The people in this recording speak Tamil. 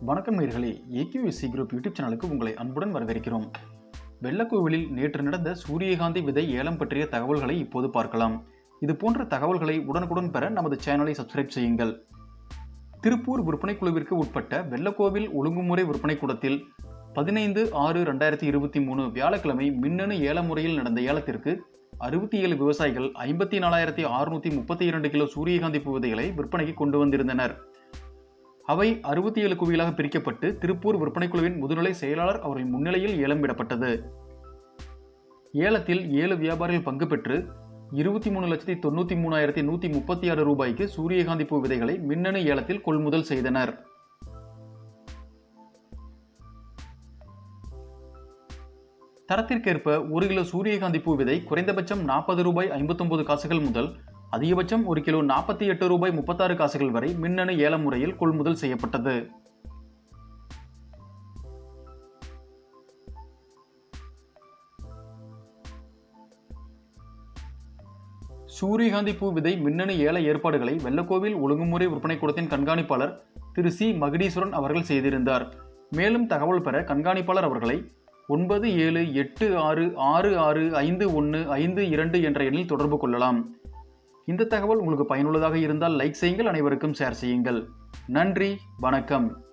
வணக்கம் நேர்களே ஏகியூஎஸ்சி குரூப் யூடியூப் சேனலுக்கு உங்களை அன்புடன் வரவேற்கிறோம். வெள்ளக்கோவிலில் நேற்று நடந்த சூரியகாந்தி விதை ஏலம் பற்றிய தகவல்களை இப்போது பார்க்கலாம். இது போன்ற தகவல்களை உடனுக்குடன் பெற நமது சேனலை சப்ஸ்கிரைப் செய்யுங்கள். திருப்பூர் விற்பனை குழுவிற்கு உட்பட்ட வெள்ளக்கோவில் ஒழுங்குமுறை விற்பனை கூடத்தில் பதினைந்து ஆறு ரெண்டாயிரத்தி இருபத்தி மூணு வியாழக்கிழமை மின்னணு ஏல முறையில் நடந்த ஏலத்திற்கு அறுபத்தி ஏழு விவசாயிகள் ஐம்பத்தி நாலாயிரத்தி அறுநூற்றி முப்பத்தி இரண்டு கிலோ சூரியகாந்தி பூ விதைகளை விற்பனைக்கு கொண்டு வந்திருந்தனர். அவை அறுபத்தி ஏழு குவியலாக பிரிக்கப்பட்டு திருப்பூர் விற்பனை குழுவின் முதுநிலை செயலாளர் அவரின் முன்னிலையில் ஏலம் விடப்பட்டது ஏலத்தில் ஏழு வியாபாரிகள் பங்கு பெற்று இருபத்தி மூணு லட்சத்தி தொண்ணூற்றி மூணாயிரத்தி நூற்றி முப்பத்தி ஆறு ரூபாய்க்கு சூரியகாந்தி பூ விதைகளை மின்னணு ஏலத்தில் கொள்முதல் செய்தனர். தரத்திற்கேற்ப ஒரு கிலோ சூரியகாந்தி பூ விதை குறைந்தபட்சம் நாற்பது ரூபாய் ஐம்பத்தொன்பது காசுகள் முதல் அதிகபட்சம் ஒரு கிலோ நாற்பத்தி எட்டு ரூபாய் முப்பத்தாறு காசுகள் வரை மின்னணு ஏல முறையில் கொள்முதல் செய்யப்பட்டது. சூரியகாந்தி பூ விதை மின்னணு ஏல ஏற்பாடுகளை வெள்ளக்கோவில் ஒழுங்குமுறை விற்பனை கூடத்தின் கண்காணிப்பாளர் திரு சி. மகுடீஸ்வரன் அவர்கள் செய்திருந்தார். மேலும் தகவல் பெற கண்காணிப்பாளர் அவர்களை ஒன்பது ஏழு எட்டு ஆறு ஆறு ஆறு ஐந்து ஒன்று ஐந்து இரண்டு என்ற எண்ணில் தொடர்பு கொள்ளலாம். இந்த தகவல் உங்களுக்கு பயனுள்ளதாக இருந்தால் லைக் செய்யுங்கள் அனைவருக்கும் ஷேர் செய்யுங்கள். நன்றி வணக்கம்.